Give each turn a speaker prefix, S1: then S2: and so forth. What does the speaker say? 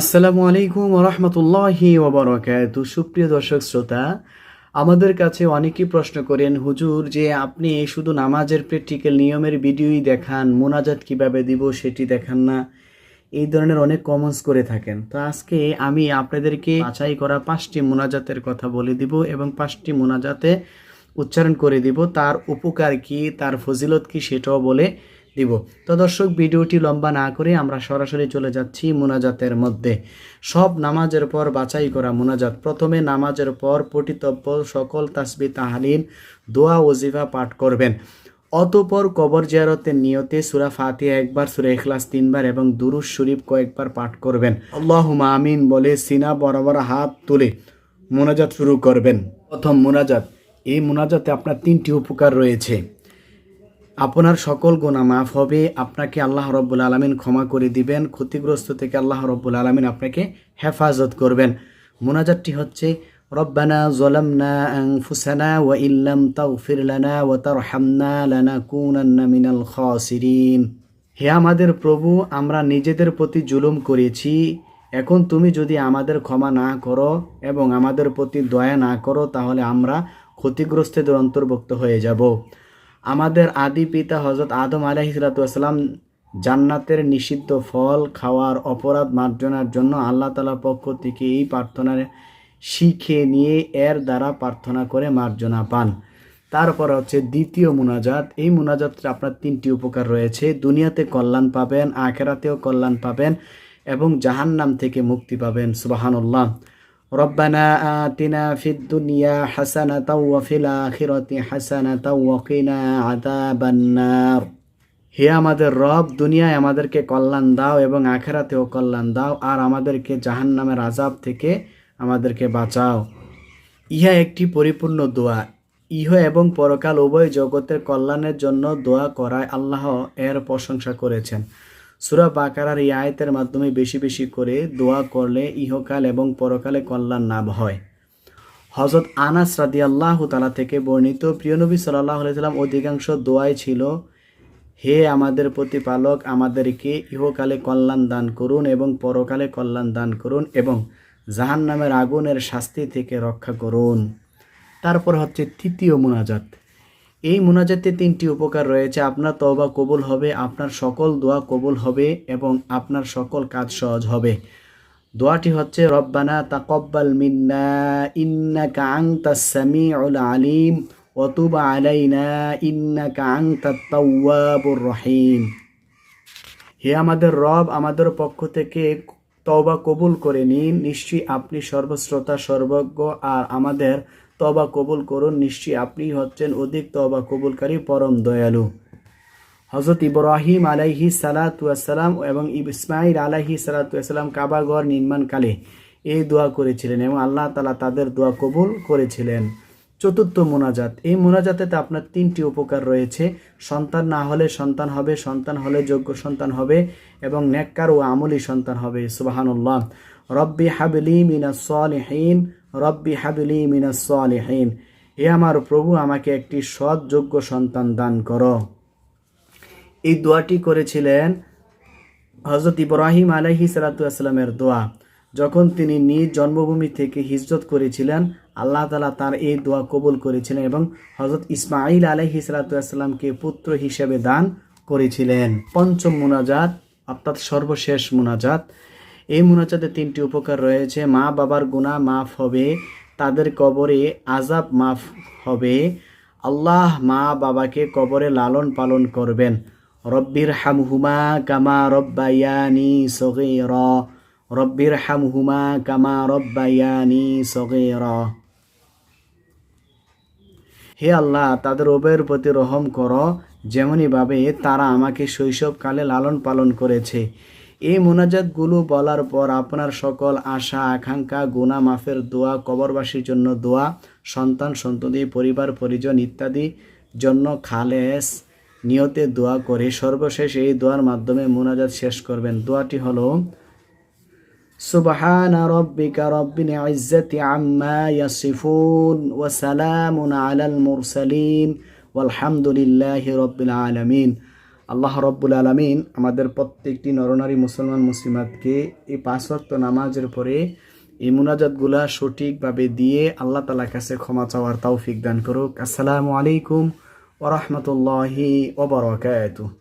S1: আসসালামু আলাইকুম রহমতুল্লাহি ওবরাকাতু সুপ্রিয় দর্শক, শ্রোতা, আমাদের কাছে অনেকেই প্রশ্ন করেন, হুজুর, যে আপনি শুধু নামাজের প্র্যাকটিক্যাল নিয়মের ভিডিওই দেখান, মোনাজাত কীভাবে দিব সেটি দেখান না? এই ধরনের অনেক কমেন্টস করে থাকেন। তো আজকে আমি আপনাদেরকে বাছাই করা পাঁচটি মোনাজাতের কথা বলে দিব এবং পাঁচটি মোনাজাতে উচ্চারণ করে দিব। তার উপকার কি, তার ফজিলত কি সেটাও বলে দিব। তো দর্শক, ভিডিওটি লম্বা না করে আমরা সরাসরি চলে যাচ্ছি মোনাজাতের মধ্যে। সব নামাজের পর বাছাই করা মোনাজাত। প্রথমে নামাজের পর পঠিতব্য সকল তাসবি তাহালিল, দোয়া, ওজিফা পাঠ করবেন। অতপর কবর জিয়ারতের নিয়তে সুরা ফাতিহা একবার, সুরা ইখলাস তিনবার এবং দুরুজ শরীফ কয়েকবার পাঠ করবেন। আল্লাহুমা আমিন বলে সিনা বরাবর হাত তুলে মোনাজাত শুরু করবেন। প্রথম মোনাজাত। এই মোনাজাতে আপনার তিনটি উপকার রয়েছে। আপনার সকল গোনা মাফ হবে। আপনাকে আল্লাহ রব্বুল আলমিন ক্ষমা করে দিবেন। ক্ষতিগ্রস্ত থেকে আল্লাহ রব্বুল আলমিন আপনাকে হেফাজত করবেন। মোনাজাতটি হচ্ছে, রব্বানা জলামনা আনফুসানা ওয়া ইল্লাম তাগফির লানা ওয়া তারহামনা লানাকুনান্না মিনাল খাসিরিন। হে আমাদের প্রভু, আমরা নিজেদের প্রতি জুলুম করেছি। এখন তুমি যদি আমাদের ক্ষমা না করো এবং আমাদের প্রতি দয়া না করো, তাহলে আমরা ক্ষতিগ্রস্তদের অন্তর্ভুক্ত হয়ে যাব। আমাদের আদি পিতা হজরত আদম আলাহিসাল্লাম জান্নাতের নিষিদ্ধ ফল, খাওয়ার অপরাধ মার্জনার জন্য আল্লাহ তালার পক্ষ থেকে এই প্রার্থনার শিখে নিয়ে এর দ্বারা প্রার্থনা করে মার্জনা পান। তারপর হচ্ছে দ্বিতীয় মুনাজাত। এই মুনাজাতটা আপনার তিনটি উপকার রয়েছে। দুনিয়াতে কল্যাণ পাবেন, আখেরাতেও কল্যাণ পাবেন এবং জাহান্নাম থেকে মুক্তি পাবেন। সুবাহানুল্লাহ। ربنا آتنا في الدنيا حسنة وفي الآخرة حسنة وقنا عذاب النار হে আমাদের রব দুনিয়ায় আমাদেরকে কল্যাণ দাও এবং আখেরাতেও কল্যাণ দাও আর আমাদেরকে জাহান্নামের আজাব থেকে আমাদেরকে বাঁচাও ইহা একটি পরিপূর্ণ দোয়া ইহ এবং পরকাল উভয় জগতের কল্যাণের জন্য দোয়া করায় আল্লাহ এর প্রশংসা করেছেন সুরা বাকারার এই আয়তের মাধ্যমে বেশি বেশি করে দোয়া করলে ইহকাল এবং পরকালে কল্যাণ লাভ হয়। হজরত আনাস রাদি আল্লাহ তালা থেকে বর্ণিত প্রিয়নবী সাল্লাহ সাল্লাম অধিকাংশ দোয়াই ছিল, হে আমাদের প্রতিপালক, আমাদেরকে ইহকালে কল্যাণ দান করুন এবং পরকালে কল্যাণ দান করুন এবং জাহান নামের আগুনের শাস্তি থেকে রক্ষা করুন। তারপর হচ্ছে তৃতীয় মুনাজাত। এই মুনাজাতে তিনটি উপকার রয়েছে। আপনার তওবা কবুল হবে, আপনার সকল দোয়া কবুল হবে এবং আপনার সকল কাজ সহজ হবে। দোয়াটি হচ্ছে, রব্বানা তাকব্বাল মিন্না ইন্নাকা আনতাস সামিউল আলিম, ওয়া তুব আলাইনা ইন্নাকা আনতাত তাওয়াবুর রহিম। হে আমাদের রব, আমাদের পক্ষ থেকে তওবা কবুল করে নিন। নিশ্চয়ই আপনি সর্বশ্রোতা, সর্বজ্ঞ, আর আমাদের তবা কবুল করুন, নিশ্চয়ই আপনি হচ্ছেন অধিক তবা কবুলকারী, পরম দয়ালু। হজরত ইব্রাহিম আলাইহি সালাতাম এবং ইসমাইল আলাইহি সালাতাম কাবাঘর নির্মাণকালে এই দোয়া করেছিলেন এবং আল্লাহ তালা তাদের দোয়া কবুল করেছিলেন। চতুর্থ মোনাজাত। এই মোনাজাতেতে আপনার তিনটি উপকার রয়েছে। সন্তান না হলে সন্তান হবে, সন্তান হলে যোগ্য সন্তান হবে এবং নেককার ও আমলি সন্তান হবে, সুবাহানুল্লাহ। রব্বি হাবলি সলিহীন রব্বি হাবলি মিনাস সলিহীন। হে আমার প্রভু, আমাকে একটি সৎ যোগ্য সন্তান দান করো। এই দোয়াটি করেছিলেন হজরত ইব্রাহিম আলহি সালাতামের দোয়া। যখন তিনি নিজ জন্মভূমি থেকে হিজরত করেছিলেন, আল্লাহ তালা তার এই দোয়া কবুল করেছিলেন এবং হজরত ইসমাইল আলহি সালাতামকে পুত্র হিসেবে দান করেছিলেন। পঞ্চম মুনাজাত, অর্থাৎ সর্বশেষ মুনাজাত। এই মুনাজাতে তিনটি উপকার রয়েছে। মা বাবার গুণা মাফ হবে, তাদের কবরে আজাব মাফ হবে। আল্লাহ মা বাবাকে কবরে লালন পালন করবেন। রব্বির হামহুমা কামা রব্বায়ানি সগের। রব্বির হামহুমা কামা রব্বায়ানি সগের। হে আল্লাহ, তাদের উভয়ের প্রতি রহম করো। যেমনইভাবে তারা আমাকে শৈশবকালে লালন পালন করেছে। এই মোনাজাতগুলো বলার পর আপনার সকল আশা, আকাঙ্ক্ষা গুণা মাফের দোয়া, কবরবাসীর জন্য দোয়া, সন্তান, সন্ততি, পরিবার, পরিজন ইত্যাদি জন্য খালেস নিয়তে দোয়া করে সর্বশেষ এই দোয়ার মাধ্যমে মোনাজাত শেষ করবেন। দোয়াটি হলো, সুবহান রব্বিকা রব্বিল ইজ্জাতি আম্মা ইয়াসিফুন ওয়া সালামুন আলাল মুরসালিন ওয়ালহামদুলিল্লাহি রব্বিল আলামিন। আল্লাহ রব্বুল আলমিন আমাদের প্রত্যেকটি নরনারী মুসলমান, মুসলিমাতকে এই পাঁচ ওয়াক্ত নামাজের পরে এই মুনাজাতগুলা সঠিকভাবে দিয়ে আল্লাহ তালার কাছে ক্ষমা চাওয়ার তৌফিক দান করুক। আসসালামু আলাইকুম ওরহমতুল্লাহি ওবরাকাতুহ